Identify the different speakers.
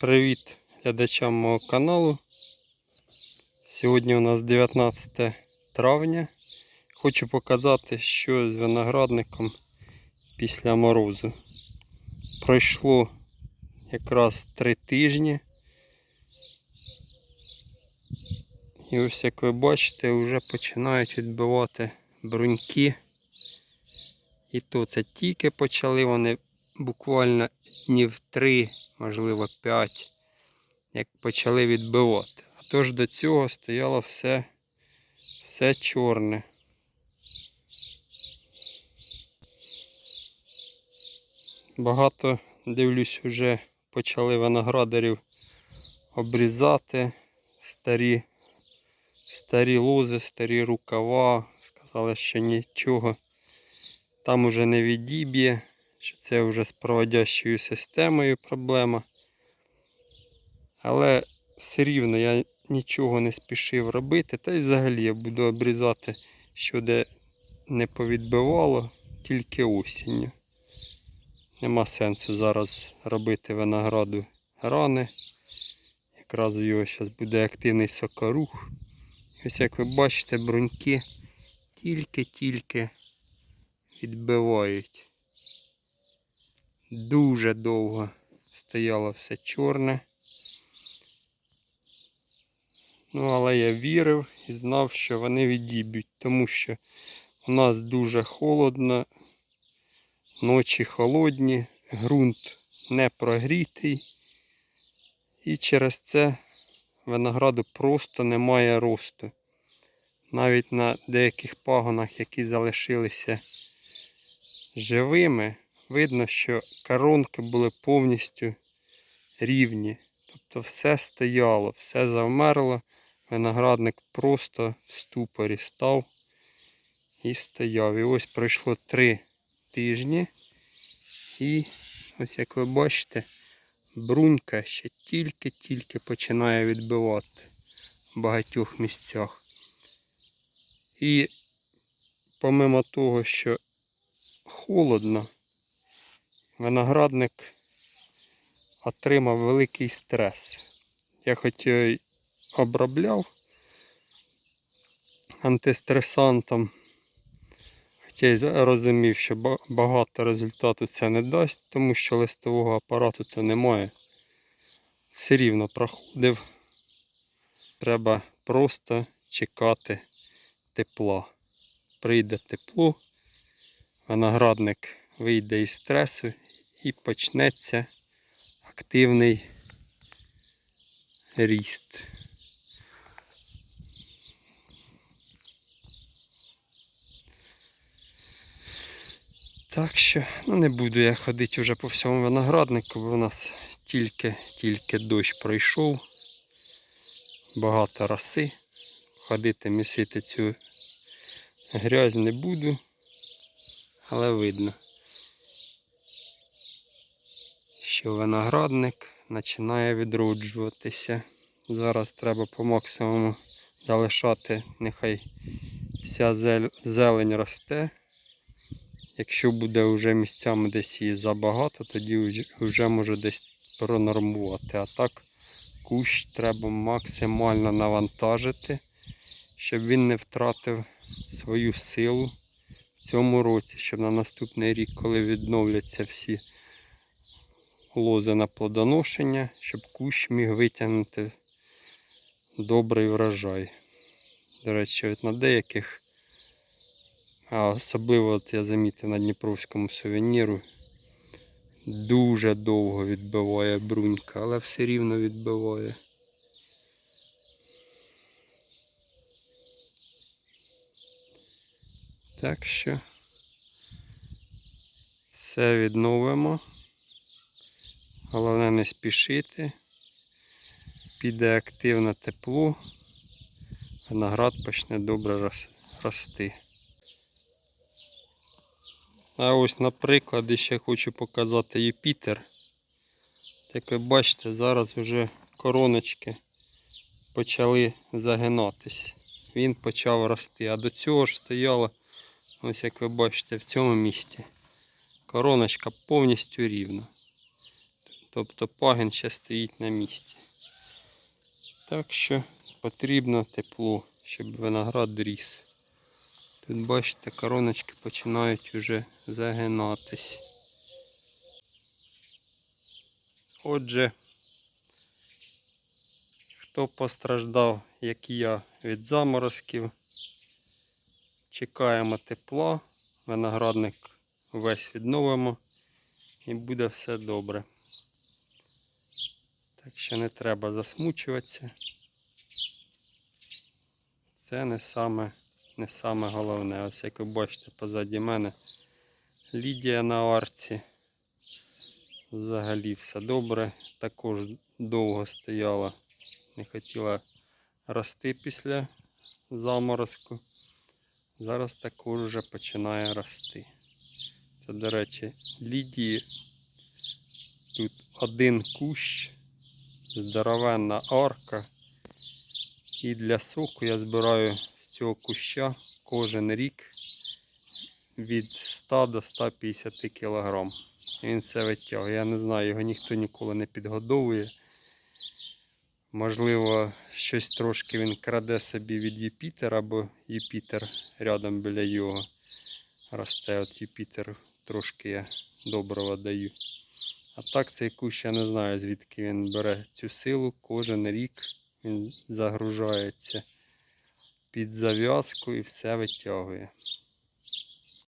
Speaker 1: Привіт глядачам мого каналу. Сьогодні у нас 19 травня. Хочу показати, що з виноградником після морозу. Пройшло якраз 3 тижні. І ось як ви бачите, вже починають відбивати бруньки. І то це тільки почали вони буквально днів 3, можливо 5, як почали відбивати. А то ж до цього стояло все, все чорне. Багато, дивлюсь, вже почали виноградарів обрізати старі, старі лози, старі рукава. Сказали, що нічого там уже не відіб'є, що це вже з проводящою системою проблема. Але все рівно я нічого не спішив робити. Та й взагалі я буду обрізати, що де не повідбивало, тільки осінню. Нема сенсу зараз робити винограду рани. Якраз у його зараз буде активний сокорух. Ось як ви бачите, бруньки тільки-тільки відбивають. Дуже довго стояло все чорне. Ну, але я вірив і знав, що вони відіб'ють, тому що у нас дуже холодно, ночі холодні, ґрунт не прогрітий. І через це винограду просто немає росту. Навіть на деяких пагонах, які залишилися живими, видно, що коронки були повністю рівні. Тобто все стояло, все завмерло. Виноградник просто в ступорі став і стояв. І ось пройшло три тижні. І ось як ви бачите, брунька ще тільки-тільки починає відбивати в багатьох місцях. І помимо того, що холодно, виноградник отримав великий стрес. Я хоч і обробляв антистресантом, хоча й розумів, що багато результату це не дасть, тому що листового апарату це немає. Все рівно проходив. Треба просто чекати тепла. Прийде тепло, виноградник вийде із стресу і почнеться активний ріст. Так що, ну не буду я ходити вже по всьому винограднику, бо у нас тільки-тільки дощ пройшов. Багато роси. Ходити місити цю грязь не буду, але видно, що виноградник починає відроджуватися. Зараз треба по максимуму залишати, нехай вся зелень росте. Якщо буде вже місцями десь її забагато, тоді вже- може десь пронормувати. А так кущ треба максимально навантажити, щоб він не втратив свою силу в цьому році, щоб на наступний рік, коли відновляться всі лози на плодоношення, щоб кущ міг витягнути добрий врожай. До речі, от на деяких, а особливо от я замітив на Дніпровському сувеніру, дуже довго відбиває брунька, але все рівно відбиває. Так що все відновимо. Головне не спішити. Піде активне тепло, виноград почне добре рости. А ось, наприклад, ще хочу показати Юпітер. Як ви бачите, зараз вже короночки почали загинатись. Він почав рости. А до цього ж стояло, ось як ви бачите, в цьому місці. Короночка повністю рівна. Тобто пагін ще стоїть на місці. Так що потрібно тепло, щоб виноград ріс. Тут бачите, короночки починають уже загинатись. Отже, хто постраждав, як і я, від заморозків, чекаємо тепла, виноградник весь відновимо і буде все добре. Так що не треба засмучуватися. Це не саме, не саме головне. Ось як ви бачите позаді мене Лідія на арці. Взагалі все добре. Також довго стояла, не хотіла рости після заморозку. Зараз також вже починає рости. Це, до речі, Лідії. Тут один кущ, здоровенна арка. І для соку я збираю з цього куща кожен рік від 100 до 150 кг. Він це витягує. Я не знаю, його ніхто ніколи не підгодовує. Можливо, щось трошки він краде собі від Юпітера, бо Юпітер рядом біля його росте. От Юпітер трошки я доброго даю. А так цей кущ я не знаю, звідки він бере цю силу. Кожен рік він загружається під зав'язку і все витягує.